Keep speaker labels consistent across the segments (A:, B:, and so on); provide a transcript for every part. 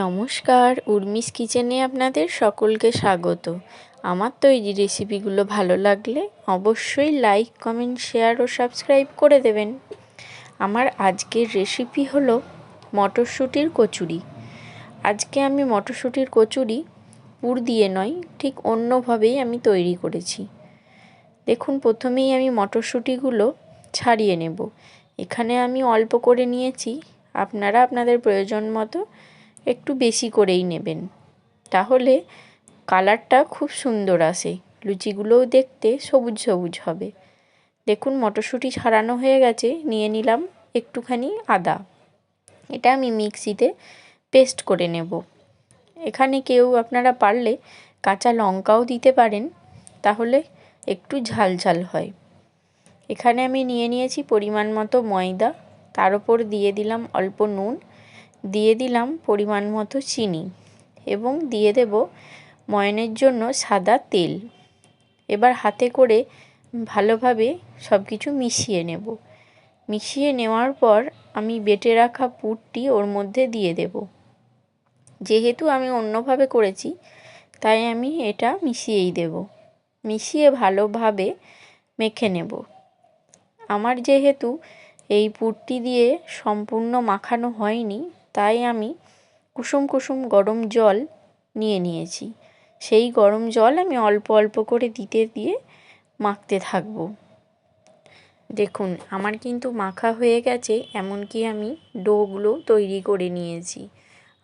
A: নমস্কার, উর্মিস কিচেনে আপনাদের সকলকে স্বাগত। আমার তো এই রেসিপিগুলো ভালো লাগলে অবশ্যই লাইক, কমেন্ট, শেয়ার ও সাবস্ক্রাইব করে দেবেন। আমার আজকের রেসিপি হলো মটরশুঁটির কচুরি। আজকে আমি মটরশুঁটির কচুরি পুর দিয়ে নয়, ঠিক অন্যভাবেই আমি তৈরি করেছি। দেখুন, প্রথমেই আমি মটরশুঁটিগুলো ছাড়িয়ে নেব। এখানে আমি অল্প করে নিয়েছি। আপনারা আপনাদের প্রয়োজন মতো একটু বেশি করেই নেবেন। তাহলে কালারটা খুব সুন্দর আসে। লুচিগুলোও দেখতে সবুজ সবুজ হবে। দেখুন, মটরশুঁটি ছাড়ানো হয়ে গেছে। নিয়ে নিলাম একটুখানি আদা। এটা আমি মিক্সিতে পেস্ট করে নেব। এখানে কেউ আপনারা পারলে কাঁচা লঙ্কাও দিতে পারেন। তাহলে একটু ঝাল ঝাল হয়। এখানে আমি নিয়ে নিয়েছি পরিমাণ মতো ময়দা। তার ওপর দিয়ে দিলাম অল্প নুন। দিয়ে দিলাম পরিমাণ মতো চিনি এবং দিয়ে দেব ময়নের জন্য সাদা তেল। এবার হাতে করে ভালোভাবে সব কিছু মিশিয়ে নেব। মিশিয়ে নেওয়ার পর আমি বেটে রাখা পুরটি ওর মধ্যে দিয়ে দেব। যেহেতু আমি অন্যভাবে করেছি, তাই আমি এটা মিশিয়েই দেব। মিশিয়ে ভালোভাবে মেখে নেব। আমার যেহেতু এই পুরটি দিয়ে সম্পূর্ণ মাখানো হয়নি তাই আমি কুসুম কুসুম গরম জল নিয়ে নিয়েছি। সেই গরম জল আমি অল্প অল্প করে দিতে দিয়ে মাখতে থাকব। দেখুন, আমার কিন্তু মাখা হয়ে গেছে, এমনকি আমি ডোগুলো তৈরি করে নিয়েছি।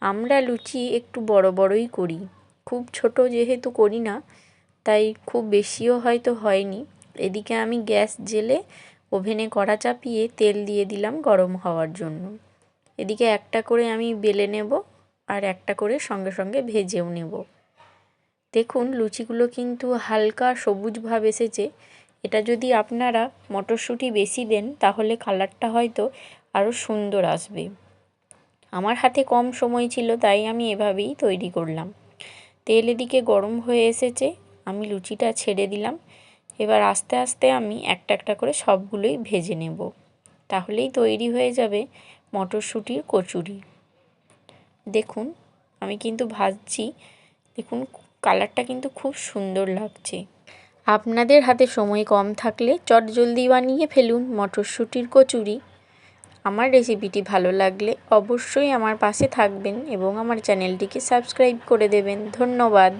A: আমরা লুচি একটু বড় বড়ই করি। খুব ছোট যেহেতু করি না, তাই খুব বেশিও হয়তো হয়নি। এদিকে আমি গ্যাস জেলে ওভেনে কড়া চাপিয়ে তেল দিয়ে দিলাম গরম হওয়ার জন্য। এদিকে একটা করে আমি বেলে নেব আর একটা করে সঙ্গে সঙ্গে ভেজেও নেব। দেখুন, লুচিগুলো কিন্তু হালকা সবুজভাব এসেছে। এটা যদি আপনারা মটরশুঁটি বেশি দেন, তাহলে কালারটা হয়তো আরও সুন্দর আসবে। আমার হাতে কম সময় ছিল, তাই আমি এভাবেই তৈরি করলাম। তেল এদিকে গরম হয়ে এসেছে, আমি লুচিটা ছেড়ে দিলাম। এবার আস্তে আস্তে আমি একটা একটা করে সবগুলোই ভেজে নেব। তাহলেই তৈরি হয়ে যাবে। মটরশুঁটির কচুরি। দেখুন, আমি কিন্তু ভাজছি। দেখুন, কালারটা কিন্তু খুব সুন্দর লাগছে। আপনাদের হাতে সময় কম থাকলে চট জলদি বানিয়ে ফেলুন মটরশুঁটির কচুরি। আমার রেসিপিটি ভালো লাগলে অবশ্যই আমার পাশে থাকবেন এবং আমার চ্যানেলটিকে সাবস্ক্রাইব করে দেবেন। ধন্যবাদ।